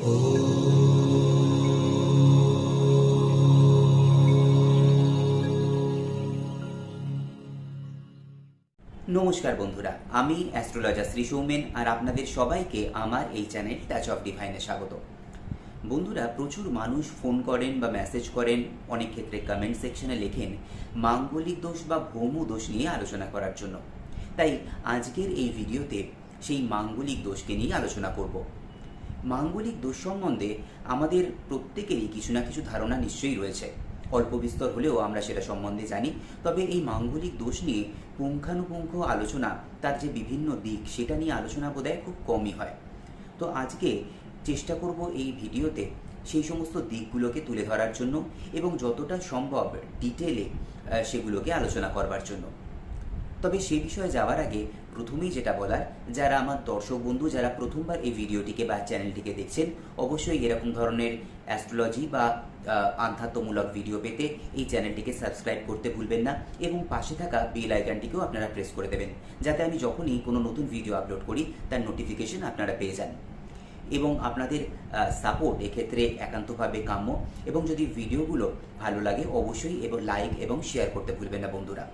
নমস্কার বন্ধুরা, আমি অ্যাস্ট্রোলজার শ্রী সৌমেন আর আপনাদের সবাইকে আমার এই চ্যানেল টাচ অফ ডিভাইনে স্বাগত। বন্ধুরা, প্রচুর মানুষ ফোন করেন বা মেসেজ করেন, অনেক ক্ষেত্রে কমেন্ট সেকশনে লেখেন মাঙ্গলিক দোষ বা ভৌম দোষ নিয়ে আলোচনা করার জন্য। তাই আজকের এই ভিডিওতে সেই মাঙ্গলিক দোষকে নিয়ে আলোচনা করব। মাঙ্গলিক দোষ সম্বন্ধে আমাদের প্রত্যেকেরই কিছু না কিছু ধারণা নিশ্চয়ই রয়েছে। অল্প বিস্তর হলেও আমরা সেটা সম্বন্ধে জানি। তবে এই মাঙ্গলিক দোষ নিয়ে পুঙ্খানুপুঙ্খ আলোচনা, তার যে বিভিন্ন দিক, সেটা নিয়ে আলোচনা বোধহয় খুব কমই হয়। তো আজকে চেষ্টা করব এই ভিডিওতে সেই সমস্ত দিকগুলোকে তুলে ধরার জন্য এবং যতটা সম্ভব ডিটেলে সেগুলোকে আলোচনা করবার জন্য। তবে সে বিষয়ে যাওয়ার আগে প্রথমেই যেটা বলার, যারা আমার দর্শক বন্ধু, যারা প্রথমবার এই ভিডিওটিকে বা চ্যানেলটিকে দেখছেন, অবশ্যই এরকম ধরনের অ্যাস্ট্রোলজি বা আধ্যাত্মমূলক ভিডিও পেতে এই চ্যানেলটিকে সাবস্ক্রাইব করতে ভুলবেন না এবং পাশে থাকা বেল আইকনটিকেও আপনারা প্রেস করে দেবেন, যাতে আমি যখনই কোনো নতুন ভিডিও আপলোড করি, তার নোটিফিকেশন আপনারা পেয়ে যান। এবং আপনাদের সাপোর্ট এক্ষেত্রে একান্তভাবে কাম্য এবং যদি ভিডিওগুলো ভালো লাগে, অবশ্যই এবং লাইক এবং শেয়ার করতে ভুলবেন না বন্ধুরা।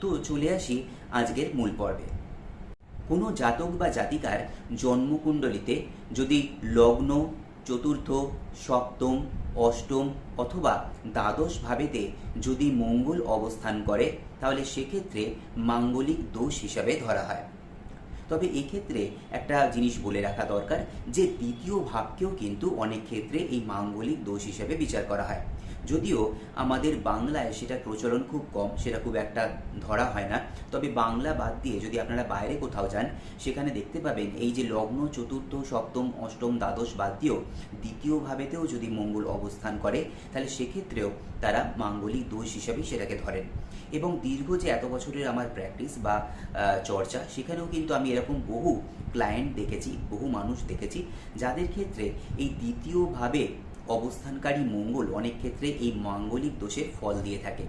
তো চলে আসি আজকের মূল পর্বে। কোনো জাতক বা জাতিকার জন্মকুণ্ডলিতে যদি লগ্ন, চতুর্থ, সপ্তম, অষ্টম অথবা দ্বাদশ ভাবেতে যদি মঙ্গল অবস্থান করে, তাহলে সেক্ষেত্রে মাঙ্গলিক দোষ হিসাবে ধরা হয়। তবে এক্ষেত্রে একটা জিনিস বলে রাখা দরকার যে, দ্বিতীয় ভাবকেও কিন্তু অনেক ক্ষেত্রে এই মাঙ্গলিক দোষ হিসেবে বিচার করা হয়। যদিও আমাদের বাংলায় সেটা প্রচলন খুব কম, সেটা খুব একটা ধরা হয় না। তবে বাংলা বাদ দিয়ে যদি আপনারা বাইরে কোথাও যান, সেখানে দেখতে পাবেন এই যে লগ্ন, চতুর্থ, সপ্তম, অষ্টম, দ্বাদশ বাদ দিয়েও দ্বিতীয়ভাবেতেও যদি মঙ্গল অবস্থান করে, তাহলে সেক্ষেত্রেও তারা মাঙ্গলিক দোষ হিসাবেই সেটাকে ধরেন। এবং দীর্ঘ যে এত বছরের আমার প্র্যাকটিস বা চর্চা, সেখানেও কিন্তু আমি এরকম বহু ক্লায়েন্ট দেখেছি, বহু মানুষ দেখেছি, যাদের ক্ষেত্রে এই দ্বিতীয়ভাবে অবস্থানকারী মঙ্গল অনেক ক্ষেত্রে এই মাঙ্গলিক দোষের ফল দিয়ে থাকে।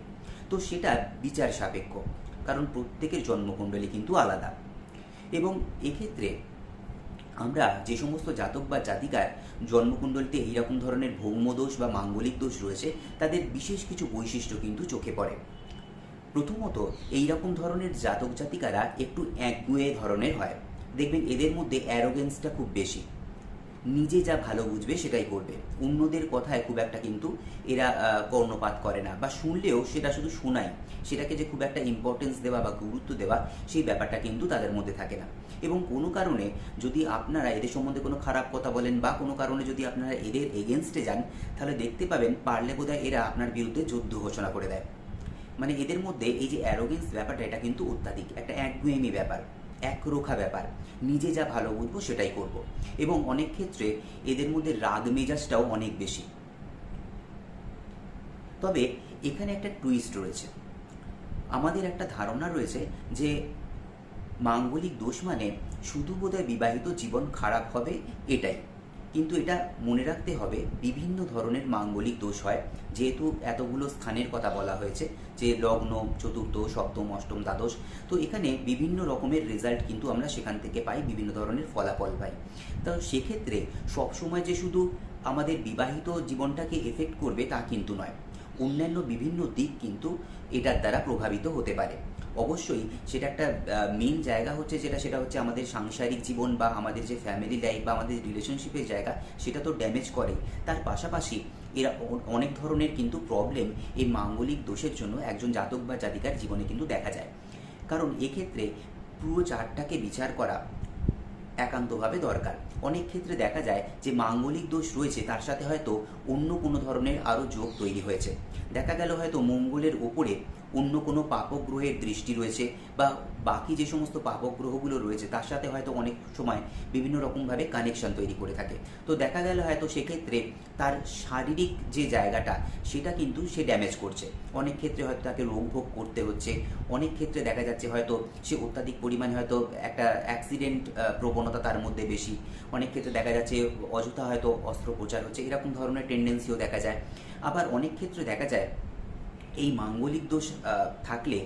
তো সেটা বিচার সাপেক্ষ, কারণ প্রত্যেকের জন্মকুণ্ডলী কিন্তু আলাদা। এবং এক্ষেত্রে আমরা যে সমস্ত জাতক বা জাতিকার জন্মকুণ্ডলীতে এইরকম ধরনের ভৌমদোষ বা মাঙ্গলিক দোষ রয়েছে, তাদের বিশেষ কিছু বৈশিষ্ট্য কিন্তু চোখে পড়ে। প্রথমত এই রকম ধরনের জাতক জাতিকারা একটু একগুয়ে ধরনের হয়। দেখবেন এদের মধ্যে অ্যারোগেন্সটা খুব বেশি। নিজে যা ভালো বুঝবে সেটাই করবে। অন্যদের কথায় খুব একটা কিন্তু এরা কর্ণপাত করে না। বা শুনলেও সেটা শুধু শোনাই সেটাকে যে খুব একটা ইম্পর্টেন্স দেওয়া বা গুরুত্ব দেওয়া, সেই ব্যাপারটা কিন্তু তাদের মধ্যে থাকে না। এবং কোনো কারণে যদি আপনারা এদের সম্বন্ধে কোনো খারাপ কথা বলেন বা কোনো কারণে যদি আপনারা এদের এগেনস্টে যান, তাহলে দেখতে পাবেন পারলে বোধহয় এরা আপনার বিরুদ্ধে যুদ্ধ ঘোষণা করে দেয়। মানে এদের মধ্যে এই যে অ্যারোগেন্স ব্যাপারটা, এটা কিন্তু অত্যাধিক। একটা একগুয়েমি ব্যাপার। একরোখা ব্যাপার। নিজে যা ভালো বুঝব সেটাই করব। এবং অনেক ক্ষেত্রে এদের মধ্যে রাগ মেজাজটাও অনেক বেশি। তবে এখানে একটা টুইস্ট রয়েছে। আমাদের একটা ধারণা রয়েছে যে মাঙ্গলিক দোষ মানে শুধু বোধহয় বিবাহিত জীবন খারাপ হবে এটাই। কিন্তু এটা মনে রাখতে হবে, বিভিন্ন ধরনের মাঙ্গলিক দোষ হয়। যেহেতু এতগুলো স্থানের কথা বলা হয়েছে, যে লগ্ন, চতুর্থ, সপ্তম, অষ্টম, দ্বাদশ, তো এখানে বিভিন্ন রকমের রেজাল্ট কিন্তু আমরা সেখান থেকে পাই, বিভিন্ন ধরনের ফলাফল পাই। তো সেক্ষেত্রে সবসময় যে শুধু আমাদের বিবাহিত জীবনটাকে এফেক্ট করবে তা কিন্তু নয়, অন্যান্য বিভিন্ন দিক কিন্তু এটার দ্বারা প্রভাবিত হতে পারে। অবশ্যই সেটা একটা মেন জায়গা হচ্ছে যেটা, সেটা হচ্ছে আমাদের সাংসারিক জীবন বা আমাদের যে ফ্যামিলি লাইফ বা আমাদের রিলেশনশিপের জায়গা, সেটা তো ড্যামেজ করে। তার পাশাপাশি এরা অনেক ধরনের কিন্তু প্রবলেম এই মাঙ্গলিক দোষের জন্য একজন জাতক বা জাতিকার জীবনে কিন্তু দেখা যায়। কারণ এক্ষেত্রে পুরো চারটাকে বিচার করা একান্তভাবে দরকার। অনেক ক্ষেত্রে দেখা যায় যে মাঙ্গলিক দোষ রয়েছে, তার সাথে হয়তো অন্য কোনো ধরনের আরও যোগ তৈরি হয়েছে। দেখা গেল হয়তো মঙ্গলের ওপরে অন্য কোনো পাপগ্রহের দৃষ্টি রয়েছে বা বাকি যে সমস্ত পাপগ্রহগুলো রয়েছে, তার সাথে হয়তো অনেক সময় বিভিন্ন রকমভাবে কানেকশন তৈরি করে থাকে। তো দেখা গেল হয়তো সেক্ষেত্রে তার শারীরিক যে জায়গাটা, সেটা কিন্তু সে ড্যামেজ করছে। অনেক ক্ষেত্রে হয়তো তাকে রোগ ভোগ করতে হচ্ছে। অনেক ক্ষেত্রে দেখা যাচ্ছে হয়তো সে অত্যাধিক পরিমাণে হয়তো একটা অ্যাক্সিডেন্ট প্রবণতা তার মধ্যে বেশি। অনেক ক্ষেত্রে দেখা যাচ্ছে অযথা হয়তো অস্ত্রোপচার হচ্ছে, এরকম ধরনের টেন্ডেন্সিও দেখা যায়। আবার অনেক ক্ষেত্রে দেখা যায় এই মাঙ্গলিক দোষ থাকলে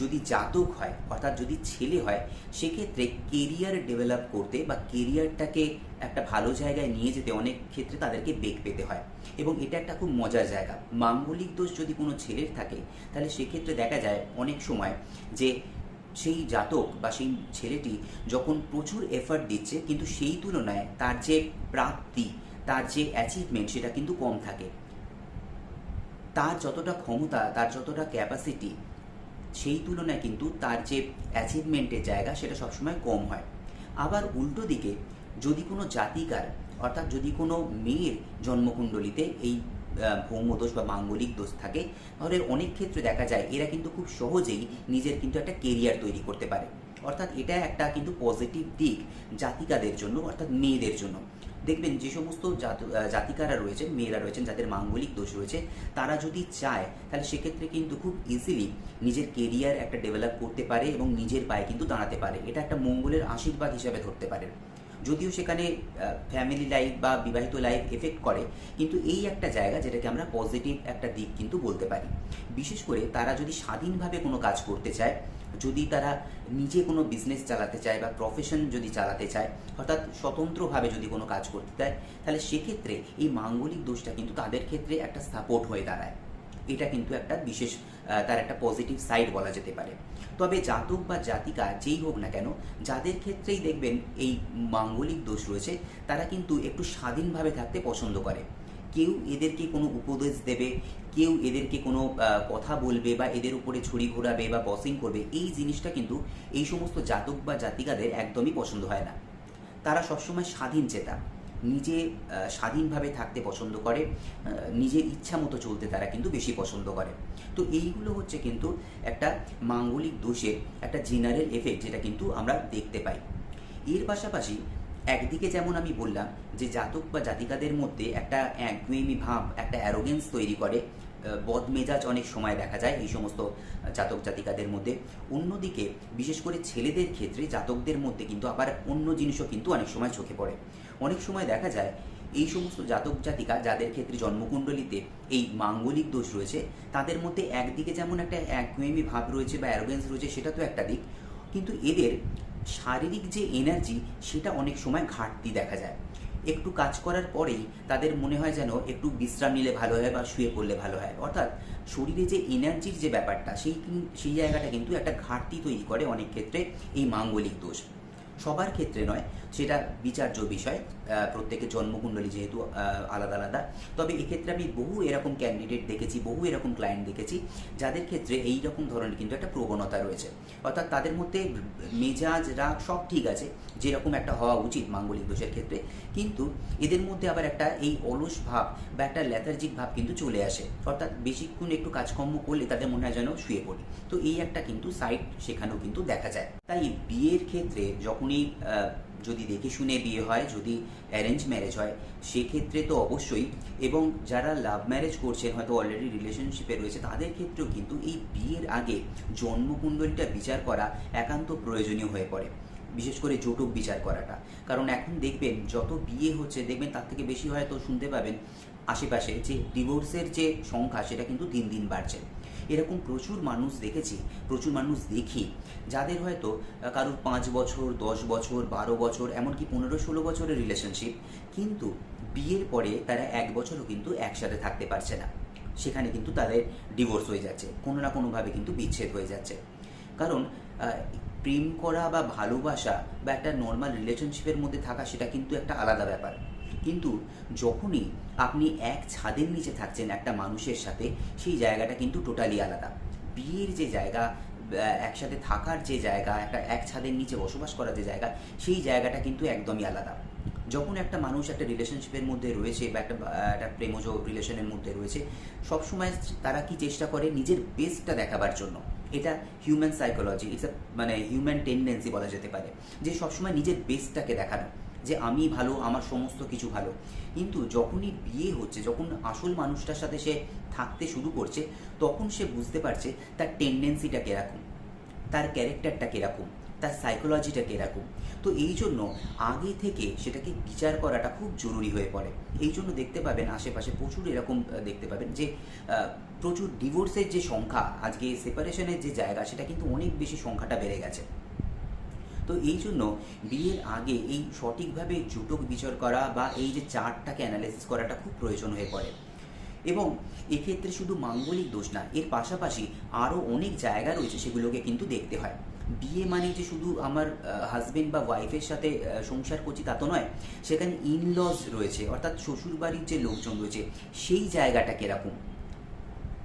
যদি জাতক হয়, অর্থাৎ যদি ছেলে হয়, সেক্ষেত্রে কেরিয়ার ডেভেলপ করতে বা কেরিয়ারটাকে একটা ভালো জায়গায় নিয়ে যেতে অনেক ক্ষেত্রে তাদেরকে বেগ পেতে হয়। এবং এটা একটা খুব মজার জায়গা। মাঙ্গলিক দোষ যদি কোনো ছেলের থাকে, তাহলে সেক্ষেত্রে দেখা যায় অনেক সময় যে সেই জাতক বা সেই ছেলেটি যখন প্রচুর এফর্ট দিচ্ছে, কিন্তু সেই তুলনায় তার যে প্রাপ্তি, তার যে অ্যাচিভমেন্ট সেটা কিন্তু কম থাকে। তার যতটা ক্ষমতা, তার যতটা ক্যাপাসিটি সেই তুলনায় কিন্তু তার যে অ্যাচিভমেন্টের জায়গা সেটা সবসময় কম হয়। আবার উল্টো দিকে, যদি কোনো জাতিকার, অর্থাৎ যদি কোনো মেয়ের জন্মকুণ্ডলিতে এই ভৌমদোষ বা মাঙ্গলিক দোষ থাকে, তাহলে অনেক ক্ষেত্রে দেখা যায় এরা কিন্তু খুব সহজেই নিজের কিন্তু একটা কেরিয়ার তৈরি করতে পারে। অর্থাৎ এটা একটা কিন্তু পজিটিভ দিক জাতিকাদের জন্য, অর্থাৎ মেয়েদের জন্য। দেখবেন যে সমস্ত জাত- জাতিকারা রয়েছেন, মেয়েরা রয়েছেন, যাদের মাঙ্গলিক দোষ রয়েছে, তারা যদি চায়, তাহলে সেক্ষেত্রে কিন্তু খুব ইজিলি নিজের কেরিয়ার একটা ডেভেলপ করতে পারে এবং নিজের পায়ে কিন্তু দাঁড়াতে পারে। এটা একটা মঙ্গলের আশীর্বাদ হিসাবে ধরতে পারেন যদিও সেখানে ফ্যামিলি লাইফ বা বিবাহিত লাইফ এফেক্ট করে, কিন্তু এই একটা জায়গা যেটাকে আমরা পজিটিভ একটা দিক কিন্তু বলতে পারি। বিশেষ করে তারা যদি স্বাধীনভাবে কোনো কাজ করতে চায় যদি তারা নিজে কোনো বিজনেস চালাতে চায় বা প্রফেশন যদি চালাতে চায়, অর্থাৎ স্বতন্ত্রভাবে যদি কোনো কাজ করতে চায়, তাহলে সেক্ষেত্রে এই মাঙ্গলিক দোষটা কিন্তু তাদের ক্ষেত্রে একটা সাপোর্ট হয়ে দাঁড়ায়। এটা কিন্তু একটা বিশেষ তার একটা পজিটিভ সাইড বলা যেতে পারে। তবে জাতক বা জাতিকা যেই হোক না কেন, যাদের ক্ষেত্রেই দেখবেন এই মাঙ্গলিক দোষ রয়েছে, তারা কিন্তু একটু স্বাধীনভাবে থাকতে পছন্দ করে। কেউ এদেরকে কোনো উপদেশ দেবে, কেউ এদেরকে কোনো কথা বলবে বা এদের উপরে ছুরি ঘোরাবে বা বসিং করবে, এই জিনিসটা কিন্তু এই সমস্ত জাতক বা জাতিকাদের একদমই পছন্দ হয় না। তারা সবসময় স্বাধীন চেতা। নিজে স্বাধীনভাবে থাকতে পছন্দ করে নিজের ইচ্ছা মতো চলতে তারা কিন্তু বেশি পছন্দ করে। তো এইগুলো হচ্ছে কিন্তু একটা মাঙ্গলিক দোষের একটা জেনারেল এফেক্ট যেটা কিন্তু আমরা দেখতে পাই। এর পাশাপাশি একদিকে যেমন আমি বললাম যে জাতক বা জাতিকাদের মধ্যে একটা একগুয়েমি ভাব, একটা অ্যারোগেন্স তৈরি করে বদমেজাজ অনেক সময় দেখা যায় এই সমস্ত জাতক জাতিকাদের মধ্যে। অন্যদিকে বিশেষ করে ছেলেদের ক্ষেত্রে জাতকদের মধ্যে কিন্তু আবার অন্য জিনিসও কিন্তু অনেক সময় চোখে পড়ে। অনেক সময় দেখা যায় এই সমস্ত জাতক জাতিকা যাদের ক্ষেত্রে জন্মকুণ্ডলিতে এই মাঙ্গলিক দোষ রয়েছে, তাদের মধ্যে একদিকে যেমন একটা একগুয়েমি ভাব রয়েছে বা অ্যারোগেন্স রয়েছে সেটা তো একটা দিক। কিন্তু এদের শারীরিক যে এনার্জি সেটা অনেক সময় ঘাটতি দেখা যায়। একটু কাজ করার পরেই তাদের মনে হয় যেন একটু বিশ্রাম নিলে ভালো হয় বা শুয়ে পড়লে ভালো হয়। অর্থাৎ শরীরে যে এনার্জির যে ব্যাপারটা, সেই সেই জায়গাটা কিন্তু একটা ঘাটতি তৈরি করে অনেক ক্ষেত্রে এই মাঙ্গলিক দোষ। সবার ক্ষেত্রে নয়, সেটা বিচার্য বিষয় প্রত্যেকের জন্মকুণ্ডলী যেহেতু আলাদা আলাদা। তবে এক্ষেত্রে আমি বহু এরকম ক্যান্ডিডেট দেখেছি, বহু এরকম ক্লায়েন্ট দেখেছি, যাদের ক্ষেত্রে এই রকম ধরনের কিন্তু একটা প্রবণতা রয়েছে। অর্থাৎ তাদের মধ্যে মেজাজ রাগ সব ঠিক আছে, যেরকম একটা হওয়া উচিত মাঙ্গলিক দোষের ক্ষেত্রে, কিন্তু এদের মধ্যে আবার একটা এই অলস ভাব বা একটা ল্যাথার্জিক ভাব কিন্তু চলে আসে। অর্থাৎ বেশিক্ষণ একটু কাজকর্ম করলে তাদের মনে হয় যেন শুয়ে পড়ি। তো এই একটা কিন্তু সাইড সেখানেও কিন্তু দেখা যায়। তাই বিয়ের ক্ষেত্রে যখনই আহ, যদি দেখে শুনে বিয়ে হয় যদি অ্যারেঞ্জ ম্যারেজ হয় সেক্ষেত্রে তো অবশ্যই এবং যারা লাভ ম্যারেজ করছেন হয়তো অলরেডি রিলেশনশিপে রয়েছে তাদের ক্ষেত্রেও কিন্তু এই বিয়ের আগে জন্মকুণ্ডলীটা বিচার করা একান্ত প্রয়োজনীয় হয়ে পড়ে। বিশেষ করে জটক বিচার করাটা। কারণ এখন দেখবেন যত বিয়ে হচ্ছে দেখবেন তার থেকে বেশি হয়তো শুনতে পাবেন আশেপাশে যে ডিভোর্সের যে সংখ্যা সেটা কিন্তু দিন দিন বাড়ছে। এরকম প্রচুর মানুষ দেখেছি, প্রচুর মানুষ দেখি। যাদের হয়তো কারোর পাঁচ বছর, দশ বছর, বারো বছর, এমনকি পনেরো ষোলো বছরের রিলেশনশিপ কিন্তু বিয়ের পরে তারা এক বছরও কিন্তু একসাথে থাকতে পারছে না। সেখানে কিন্তু তাদের ডিভোর্স হয়ে যাচ্ছে, কোনো না কোনোভাবে কিন্তু বিচ্ছেদ হয়ে যাচ্ছে। কারণ প্রেম করা বা ভালোবাসা বা একটা নর্মাল রিলেশনশিপের মধ্যে থাকা, সেটা কিন্তু একটা আলাদা ব্যাপার। কিন্তু যখনই আপনি এক ছাদের নিচে থাকছেন একটা মানুষের সাথে, সেই জায়গাটা কিন্তু টোটালি আলাদা। বিয়ের যে জায়গা একসাথে থাকার যে জায়গা, একটা এক ছাদের নিচে বসবাস করার যে জায়গা, সেই জায়গাটা কিন্তু একদমই আলাদা। যখন একটা মানুষ একটা রিলেশনশিপের মধ্যে রয়েছে বা একটা একটা প্রেমজ রিলেশনের মধ্যে রয়েছে, সবসময় তারা কি চেষ্টা করে? নিজের বেস্টটা দেখাবার জন্য। এটা হিউম্যান সাইকোলজি ইটস মানে হিউম্যান টেন্ডেন্সি বলা যেতে পারে। যে সবসময় নিজের বেস্টটাকে দেখানো। যে আমি ভালো, আমার সমস্ত কিছু ভালো। কিন্তু যখনই বিয়ে হচ্ছে, যখন আসল মানুষটার সাথে সে থাকতে শুরু করছে, তখন সে বুঝতে পারছে তার টেন্ডেন্সিটা কীরকম, তার ক্যারেক্টারটা কীরকম, তার সাইকোলজিটা কীরকম। তো এই জন্য আগে থেকে সেটাকে বিচার করাটা খুব জরুরি হয়ে পড়ে। এই জন্য দেখতে পাবেন আশেপাশে প্রচুর এরকম দেখতে পাবেন যে প্রচুর ডিভোর্সের যে সংখ্যা, আজকে সেপারেশনের যে জায়গা, সেটা কিন্তু অনেক বেশি সংখ্যাটা বেড়ে গেছে। তো এই জন্য বিয়ের আগে এই সঠিকভাবে জুটক বিচার করা বা এই যে চার্টটাকে অ্যানালাইসিস করাটা খুব প্রয়োজন হয়ে পড়ে। এবং এক্ষেত্রে শুধু মাঙ্গলিক দোষ না, এর পাশাপাশি আরও অনেক জায়গা রয়েছে সেগুলোকে কিন্তু দেখতে হয়। বিয়ে মানে যে শুধু আমার হাজবেন্ড বা ওয়াইফের সাথে সংসার করছি তা তো নয়, সেখানে ইনলজ রয়েছে, অর্থাৎ শ্বশুরবাড়ির যে লোকজন রয়েছে, সেই জায়গাটা কীরকম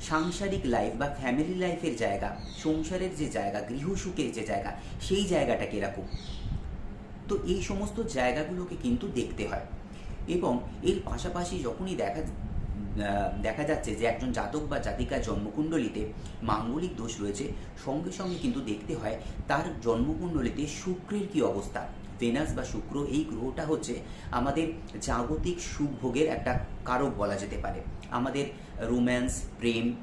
সাংসারিক লাইফ বা ফ্যামিলি লাইফের জায়গা, সংসারের যে জায়গা গৃহসুখের যে জায়গা, সেই জায়গাটা কীরকম তো এই সমস্ত জায়গাগুলোকে কিন্তু দেখতে হয়। এবং এর পাশাপাশি যখনই দেখা দেখা যাচ্ছে যে একজন জাতক বা জাতিকার জন্মকুণ্ডলিতে মাঙ্গলিক দোষ রয়েছে, সঙ্গে সঙ্গে কিন্তু দেখতে হয় তার জন্মকুণ্ডলিতে শুক্রের কি অবস্থা? ভেনাস বা শুক্র, এই গ্রহটা হচ্ছে আমাদের জাগতিক সুখ ভোগের একটা কারক বলা যেতে পারে। আমাদের রোম্যান্স প্রেম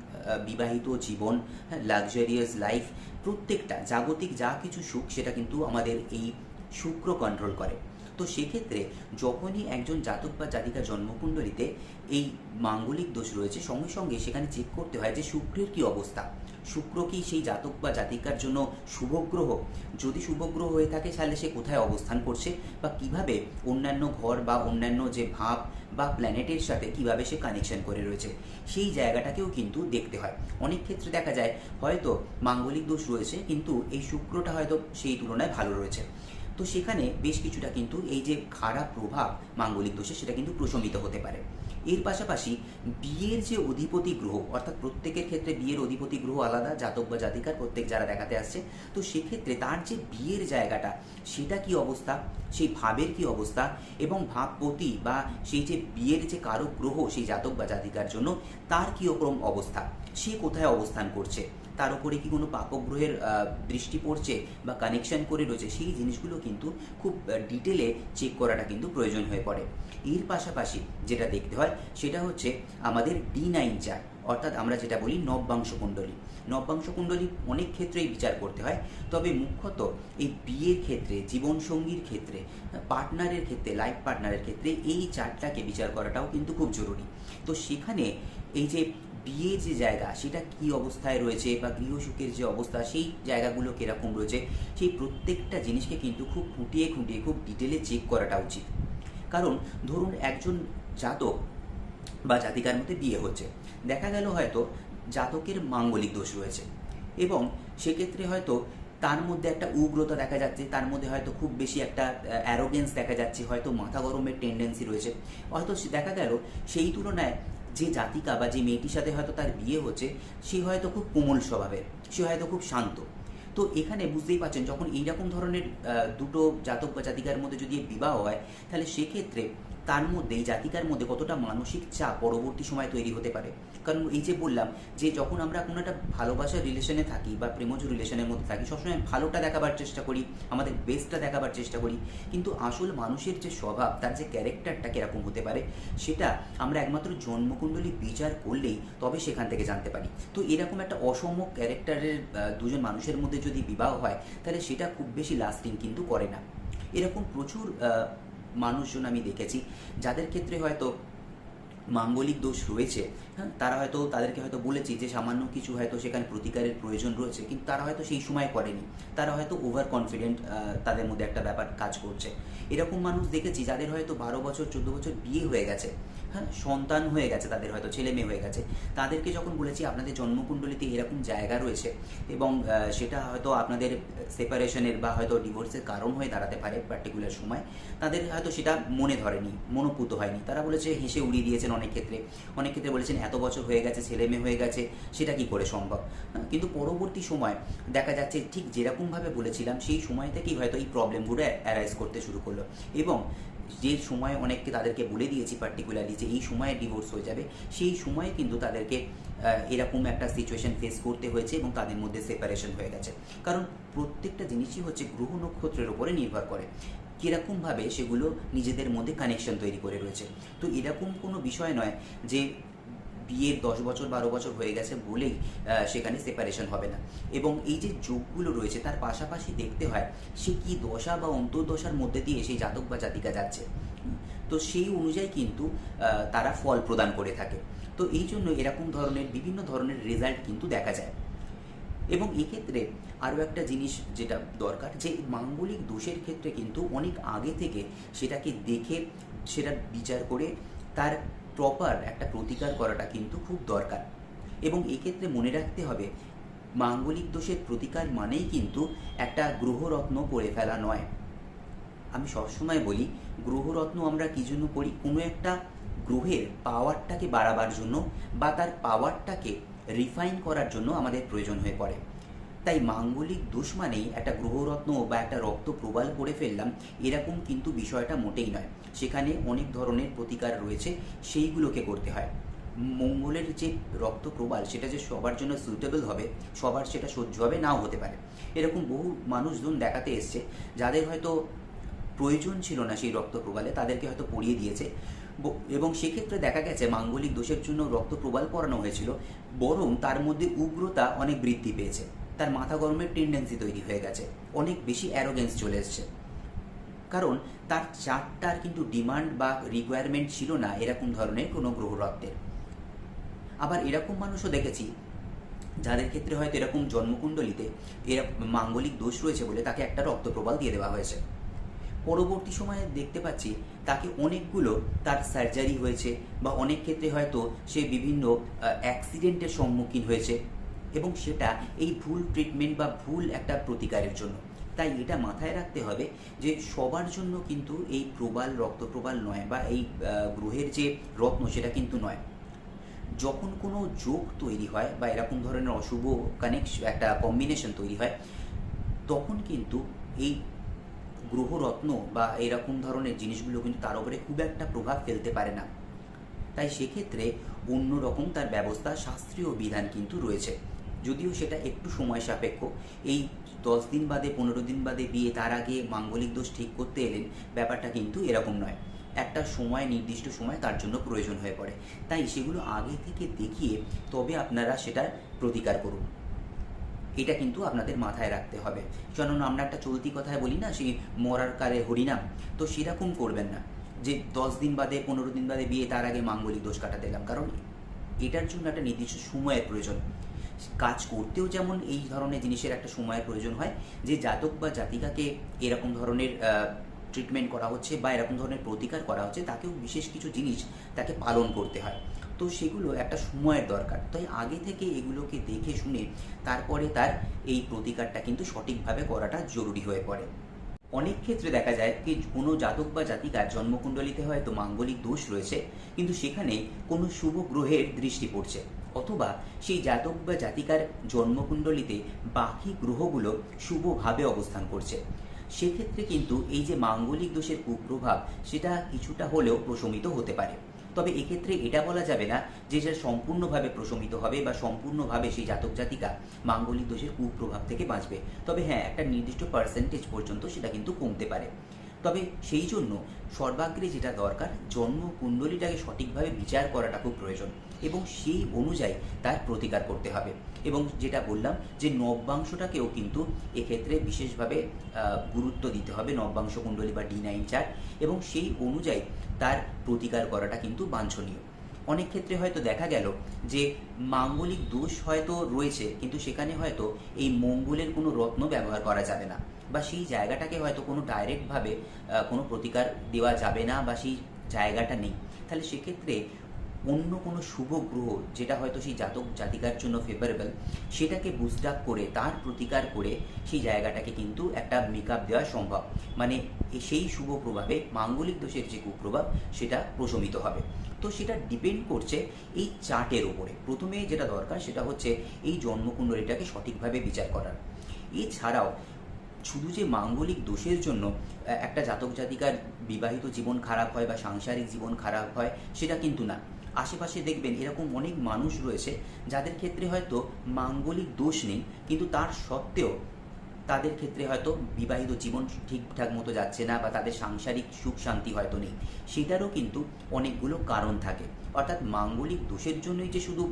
বিবাহিত জীবন লাক্সারিয়াস লাইফ প্রত্যেকটা জাগতিক যা কিছু সুখ সেটা কিন্তু আমাদের এই শুক্র কন্ট্রোল করে। তো সেক্ষেত্রে যখনই একজন জাতক বা জাতিকা জন্মকুণ্ডলিতে এই মাঙ্গলিক দোষ রয়েছে, সঙ্গে সঙ্গে সেখানে চেক করতে হয় যে শুক্রের কি অবস্থা। শুক্র কি সেই জাতক বা জাতিকার জন্য শুভগ্রহ? যদি শুভগ্রহ হয়ে থাকে, তাহলে সে কোথায় অবস্থান করছে? বা কীভাবে অন্যান্য ঘর বা অন্যান্য যে ভাব বা প্ল্যানেটের সাথে কীভাবে সে কানেকশন করে রয়েছে? সেই জায়গাটাকেও কিন্তু দেখতে হয়। অনেক ক্ষেত্রে দেখা যায়, হয়তো মাঙ্গলিক দোষ রয়েছে, কিন্তু এই শুক্রটা হয়তো সেই তুলনায় ভালো রয়েছে। তো সেখানে বেশ কিছুটা কিন্তু এই যে খারাপ প্রভাব মাঙ্গলিক দোষে সেটা কিন্তু প্রশমিত হতে পারে। এর পাশাপাশি বিয়ের যে অধিপতি গ্রহ, অর্থাৎ প্রত্যেকের ক্ষেত্রে বিয়ের অধিপতি গ্রহ আলাদা, জাতক বা জাতিকার প্রত্যেক যারা দেখাতে আসছে, তো সেক্ষেত্রে তার যে বিয়ের জায়গাটা, সেটা কি অবস্থা? সেই ভাবের কি অবস্থা? এবং ভাবপতি বা সেই যে বিয়ের যে কারক গ্রহ, সেই জাতক বা জাতিকার জন্য তার কী রকম অবস্থা? সে কোথায় অবস্থান করছে? তার উপরে কি কোনো পাপগ্রহের দৃষ্টি পড়ছে বা কানেকশন করে রয়েছে, সেই জিনিসগুলো কিন্তু খুব ডিটেলে চেক করাটা কিন্তু প্রয়োজন হয়ে পড়ে। এর পাশাপাশি যেটা দেখতে হয়, সেটা হচ্ছে আমাদের ডি নাইন চার, অর্থাৎ আমরা যেটা বলি নববাংশ কুণ্ডলী। নববাংশ কুণ্ডলী অনেক ক্ষেত্রেই বিচার করতে হয়, তবে মুখ্যত এই বিয়ের ক্ষেত্রে, জীবনসঙ্গীর ক্ষেত্রে পার্টনারের ক্ষেত্রে লাইফ পার্টনারের ক্ষেত্রে এই চারটাকে বিচার করাটাও কিন্তু খুব জরুরি। তো সেখানে এই যে বিয়ের যে জায়গা, সেটা কি অবস্থায় রয়েছে বা গৃহসুখের যে অবস্থা, সেই জায়গাগুলো কীরকম রয়েছে, সেই প্রত্যেকটা জিনিসকে কিন্তু খুব খুঁটিয়ে খুঁটিয়ে, খুব ডিটেলে চেক করাটা উচিত। কারণ ধরুন একজন জাতক বা জাতিকার মধ্যে বিয়ে হচ্ছে। দেখা গেল হয়তো জাতকের মাঙ্গলিক দোষ রয়েছে এবং সেক্ষেত্রে হয়তো তার মধ্যে একটা উগ্রতা দেখা যাচ্ছে, তার মধ্যে হয়তো খুব বেশি একটা অ্যারোগেন্স দেখা যাচ্ছে, হয়তো মাথা গরমের টেন্ডেন্সি রয়েছে। হয়তো দেখা গেল সেই তুলনায় যে জাতিকা বা যে মেয়েটির সাথে হয়তো তার বিয়ে হচ্ছে, সে হয়তো খুব কোমল স্বভাবের, সে হয়তো খুব শান্ত। তো এখানে বুঝতেই পারছেন, যখন এইরকম ধরনের দুটো জাতক বা জাতিকার মধ্যে যদি বিবাহ হয়, তাহলে সেক্ষেত্রে তার মধ্যে, এই জাতিকার মধ্যে কতটা মানসিক চাপ পরবর্তী সময় তৈরি হতে পারে? কারণ এই যে বললাম যে যখন আমরা কোনো একটা ভালোবাসার রিলেশনে থাকি বা প্রেমজ রিলেশনের মধ্যে থাকি, সবসময় ভালোটা দেখাবার চেষ্টা করি, আমাদের বেস্টটা দেখাবার চেষ্টা করি। কিন্তু আসল মানুষের যে স্বভাব, তার যে ক্যারেক্টারটা কীরকম হতে পারে, সেটা আমরা একমাত্র জন্মকুণ্ডলী বিচার করলেই তবে সেখান থেকে জানতে পারি। তো এরকম একটা অসম ক্যারেক্টারের দুজন মানুষের মধ্যে যদি বিবাহ হয়, তাহলে সেটা খুব বেশি লাস্টিং কিন্তু করে না। এরকম প্রচুর মানুষজন আমি দেখেছি, যাদের ক্ষেত্রে হয়তো মাঙ্গলিক দোষ রয়েছে হ্যাঁ তারা হয়তো তাদেরকে হয়তো বলেছি যে সামান্য কিছু হয়তো সেখানে প্রতিকারের প্রয়োজন রয়েছে, কিন্তু তারা হয়তো সেই সময় করেনি। তারা হয়তো ওভার কনফিডেন্ট তাদের মধ্যে একটা ব্যাপার কাজ করছে। এরকম মানুষ দেখেছি যাদের হয়তো বারো বছর, চোদ্দ বছর বিয়ে হয়ে গেছে। হ্যাঁ সন্তান হয়ে গেছে তাদের হয়তো ছেলে মেয়ে হয়ে গেছে। তাদেরকে যখন বলেছি আপনাদের জন্মকুণ্ডলিতে এরকম জায়গা রয়েছে এবং সেটা হয়তো আপনাদের সেপারেশনের বা হয়তো ডিভোর্সের কারণ হয়ে দাঁড়াতে পারে পার্টিকুলার সময় তাদের হয়তো সেটা মনে ধরেনি মনোপুত হয়নি। তারা বলেছে হেসে উড়িয়ে দিয়েছেন অনেক ক্ষেত্রে। অনেক ক্ষেত্রে বলেছেন এত বছর হয়ে গেছে ছেলে মেয়ে হয়ে গেছে সেটা কি করে সম্ভব? হ্যাঁ, কিন্তু পরবর্তী সময় দেখা যাচ্ছে ঠিক যেরকমভাবে বলেছিলাম সেই সময় থেকেই হয়তো এই প্রবলেমগুলো অ্যারাইজ করতে শুরু করল। এবং যে সময় অনেককে তাদেরকে বলে দিয়েছি পার্টিকুলারলি যে এই সময়ে ডিভোর্স হয়ে যাবে, সেই সময়ে কিন্তু তাদেরকে এরকম একটা সিচুয়েশন ফেস করতে হয়েছে এবং তাদের মধ্যে সেপারেশন হয়ে গেছে। কারণ প্রত্যেকটা জিনিসই হচ্ছে গ্রহ নক্ষত্রের উপরে নির্ভর করে। কীরকমভাবে সেগুলো নিজেদের মধ্যে কানেকশন তৈরি করে রয়েছে। তো এরকম কোনো বিষয় নয় যে বিয়ের দশ বছর, বারো বছর হয়ে গেছে বলেই সেখানে সেপারেশন হবে না। এবং এই যে যোগগুলো রয়েছে, তার পাশাপাশি দেখতে হয়, সে কি দশা বা অন্তর্দশার মধ্যে দিয়ে সেই জাতক বা জাতিকা যাচ্ছে? তো সেই অনুযায়ী কিন্তু তারা ফল প্রদান করে থাকে। তো এই জন্য এরকম ধরনের, বিভিন্ন ধরনের রেজাল্ট কিন্তু দেখা যায়। এবং এক্ষেত্রে আরও একটা জিনিস যেটা দরকার, যে মাঙ্গলিক দোষের ক্ষেত্রে কিন্তু অনেক আগে থেকে সেটাকে দেখে, সেটা বিচার করে তার প্রপার একটা প্রতিকার করাটা কিন্তু খুব দরকার। এবং এক্ষেত্রে মনে রাখতে হবে, মাঙ্গলিক দোষের প্রতিকার মানেই কিন্তু একটা গ্রহরত্ন করে ফেলা নয়। আমি সবসময় বলি, গ্রহরত্ন আমরা কী জন্য করি? কোনো একটা গ্রহের পাওয়ারটাকে বাড়াবার জন্য বা তার পাওয়ারটাকে রিফাইন করার জন্য আমাদের প্রয়োজন হয়ে পড়ে। তাই মাঙ্গলিক দোষ মানেই একটা গ্রহরত্ন বা একটা রক্ত প্রবাল করে ফেললাম, এরকম কিন্তু বিষয়টা মোটেই নয়। সেখানে অনেক ধরনের প্রতিকার রয়েছে, সেইগুলোকে করতে হয়। মঙ্গলের যে রক্ত প্রবাল, সেটা যে সবার জন্য সুইটেবল হবে, সবার সেটা সহ্য হবে নাও হতে পারে। এরকম বহু মানুষজন দেখাতে এসছে, যাদের হয়তো প্রয়োজন ছিল না সেই রক্ত প্রবালে, তাদেরকে হয়তো পড়িয়ে দিয়েছে। এবং সেক্ষেত্রে দেখা গেছে মাঙ্গলিক দোষের জন্য রক্ত প্রবাল পরানো হয়েছিল, বরং তার মধ্যে উগ্রতা অনেক বৃদ্ধি পেয়েছে। তার মাথা গরমের টেন্ডেন্সি তৈরি হয়ে গেছে। অনেক বেশি অ্যারোগেন্স চলে এসছে। কারণ তার চারটার কিন্তু ডিমান্ড বা রিকোয়ারমেন্ট ছিল না এরকম ধরনের কোনো গ্রহরত্বের আবার এরকম মানুষও দেখেছি, যাদের ক্ষেত্রে হয়তো এরকম জন্মকুণ্ডলিতে এরকম মাঙ্গলিক দোষ রয়েছে বলে তাকে একটা রক্তপ্রবাল দিয়ে দেওয়া হয়েছে। পরবর্তী সময়ে দেখতে পাচ্ছি তাকে অনেকগুলো তার সার্জারি হয়েছে বা অনেক ক্ষেত্রে হয়তো সে বিভিন্ন অ্যাক্সিডেন্টের সম্মুখীন হয়েছে। এবং সেটা এই ভুল ট্রিটমেন্ট বা ভুল একটা প্রতিকারের জন্য। তাই এটা মাথায় রাখতে হবে যে সবার জন্য কিন্তু এই প্রবাল, রক্তপ্রবাল নয় বা এই গ্রহের যে রত্ন সেটা কিন্তু নয়। যখন কোনো যোগ তৈরি হয় বা এরকম ধরনের অশুভ কানেকশন একটা কম্বিনেশন তৈরি হয়, তখন কিন্তু এই গ্রহরত্ন বা এরকম ধরনের জিনিসগুলো কিন্তু তার উপরে খুব একটা প্রভাব ফেলতে পারে না। তাই সেক্ষেত্রে অন্যরকম তার ব্যবস্থা শাস্ত্রীয় বিধান কিন্তু রয়েছে। যদিও সেটা একটু সময় সাপেক্ষ, এই দশ দিন বাদে, পনেরো দিন বাদে বিয়ে তার আগে মাঙ্গলিক দোষ ঠিক করতে এলেন, ব্যাপারটা কিন্তু এরকম নয়। একটা সময়, নির্দিষ্ট সময় তার জন্য প্রয়োজন হয়ে পড়ে। তাই সেগুলো আগে থেকে দেখিয়ে তবে আপনারা সেটার প্রতিকার করুন। এটা কিন্তু আপনাদের মাথায় রাখতে হবে। কারণ আমরা একটা চলতি কথায় বলি না, সেই মরার কালে হরিনাম, তো সেরকম করবেন না। যে দশ দিন বাদে, পনেরো দিন বাদে বিয়ে তার আগে মাঙ্গলিক দোষ কাটাতে এলাম। কারণ এটার জন্য একটা নির্দিষ্ট সময়ের প্রয়োজন। কাজ করতেও যেমন এই ধরনের জিনিসের একটা সময়ের প্রয়োজন হয়, যে জাতক বা জাতিকাকে এরকম ধরনের ট্রিটমেন্ট করা হচ্ছে বা এরকম ধরনের প্রতিকার করা হচ্ছে, তাকেও বিশেষ কিছু জিনিস তাকে পালন করতে হয়। তো সেগুলো একটা সময়ের দরকার। তাই আগে থেকে এগুলোকে দেখে শুনে তারপরে তার এই প্রতিকারটা কিন্তু সঠিকভাবে করাটা জরুরি হয়ে পড়ে। অনেক ক্ষেত্রে দেখা যায় কি, কোনো জাতক বা জাতিকার জন্মকুণ্ডলিতে হয়তো মাঙ্গলিক দোষ রয়েছে, কিন্তু সেখানে কোনো শুভ গ্রহের দৃষ্টি পড়ছে। অথবা সেই জাতক বা জাতিকার জন্মকুণ্ডলিতে বাকি গ্রহগুলো শুভভাবে অবস্থান করছে। সেক্ষেত্রে কিন্তু এই যে মাঙ্গলিক দোষের কুপ্রভাব, সেটা কিছুটা হলেও প্রশমিত হতে পারে। তবে এক্ষেত্রে এটা বলা যাবে না যে সেটা সম্পূর্ণভাবে প্রশমিত হবে বা সম্পূর্ণভাবে সেই জাতক জাতিকা মাঙ্গলিক দোষের কুপ্রভাব থেকে বাঁচবে। তবে হ্যাঁ একটা নির্দিষ্ট পার্সেন্টেজ পর্যন্ত সেটা কিন্তু কমতে পারে। তবে সেই জন্য সর্বাগ্রে যেটা দরকার জন্ম কুণ্ডলীটাকে সঠিকভাবে বিচার করাটা খুব প্রয়োজন। এবং সেই অনুযায়ী তার প্রতিকার করতে হবে। এবং যেটা বললাম যে নব্যাংশটাকেও কিন্তু এক্ষেত্রে বিশেষভাবে গুরুত্ব দিতে হবে নব্যাংশ কুণ্ডলী বা ডি নাইন চার্ট এবং সেই অনুযায়ী তার প্রতিকার করাটা কিন্তু বাঞ্ছনীয়। অনেক ক্ষেত্রে হয়তো দেখা গেল যে মাঙ্গলিক দোষ হয়তো রয়েছে, কিন্তু সেখানে হয়তো এই মঙ্গলের কোনো রত্ন ব্যবহার করা যাবে না বা সেই জায়গাটাকে হয়তো কোনো ডাইরেক্টভাবে কোনো প্রতিকার দেওয়া যাবে না বা সেই জায়গাটা নেই। তাহলে সেক্ষেত্রে অন্য কোনো শুভ গ্রহ যেটা হয়তো সেই জাতক জাতিকার জন্য ফেভারেবল সেটাকে বুস্ট আপ করে, তার প্রতিকার করে সেই জায়গাটাকে কিন্তু একটা মেকআপ দেওয়া সম্ভব। মানে সেই শুভ প্রভাবে, মাঙ্গলিক দোষের যে কুপ্রভাব, সেটা প্রশমিত হবে। তো সেটা ডিপেন্ড করছে এই চার্টের ওপরে প্রথমে যেটা দরকার, সেটা হচ্ছে এই জন্মকুণ্ডলীটাকে সঠিকভাবে বিচার করার। এছাড়াও শুধু যে মাঙ্গলিক দোষের জন্য একটা জাতক জাতিকার বিবাহিত জীবন খারাপ হয় বা সাংসারিক জীবন খারাপ হয়, সেটা কিন্তু না। আশেপাশে দেখবেন এরকম অনেক মানুষ রয়েছে, যাদের ক্ষেত্রে হয়তো মাঙ্গলিক দোষ নেই, কিন্তু তার সত্ত্বেও তাদের ক্ষেত্রে হয়তো বিবাহিত জীবন ঠিকঠাক মতো যাচ্ছে না বা তাদের সাংসারিক সুখ শান্তি হয়তো নেই। সেটারও কিন্তু অনেকগুলো কারণ থাকে। অর্থাৎ মাঙ্গলিক দোষের জন্যই যে শুধু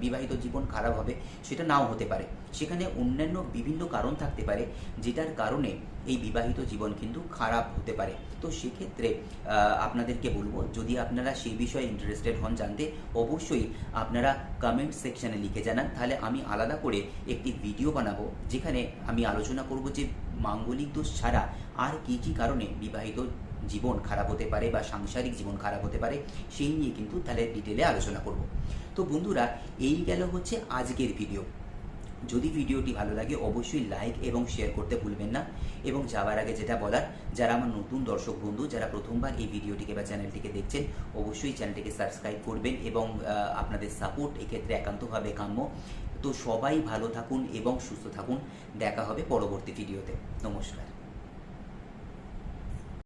বিবাহিত জীবন খারাপ হবে, সেটা নাও হতে পারে। সেখানে অন্যান্য বিভিন্ন কারণ থাকতে পারে, যেটার কারণে এই বিবাহিত জীবন কিন্তু খারাপ হতে পারে। তো সেক্ষেত্রে আপনাদেরকে বলব, যদি আপনারা সেই বিষয়ে ইন্টারেস্টেড হন জানতে, অবশ্যই আপনারা কমেন্ট সেকশানে লিখে জানান। তাহলে আমি আলাদা করে একটি ভিডিও বানাবো, যেখানে আমি আলোচনা করব যে মাঙ্গলিক দোষ ছাড়া আর কি কি কারণে বিবাহিত জীবন খারাপ হতে পারে বা সাংসারিক জীবন খারাপ হতে পারে, সেই নিয়ে কিন্তু তাহলে ডিটেলে আলোচনা করব। তো বন্ধুরা, এই গেল হচ্ছে আজকের ভিডিও যদি ভিডিওটি ভালো লাগে, অবশ্যই লাইক এবং শেয়ার করতে ভুলবেন না। এবং যাওয়ার আগে যেটা বলার, যারা আমার নতুন দর্শক বন্ধু, যারা প্রথমবার এই ভিডিওটিকে বা চ্যানেলটিকে দেখছেন, অবশ্যই চ্যানেলটিকে সাবস্ক্রাইব করবেন এবং আপনাদের সাপোর্ট এক্ষেত্রে একান্তভাবে কাম্য। তো সবাই ভালো থাকুন এবং সুস্থ থাকুন। দেখা হবে পরবর্তী ভিডিওতে। নমস্কার।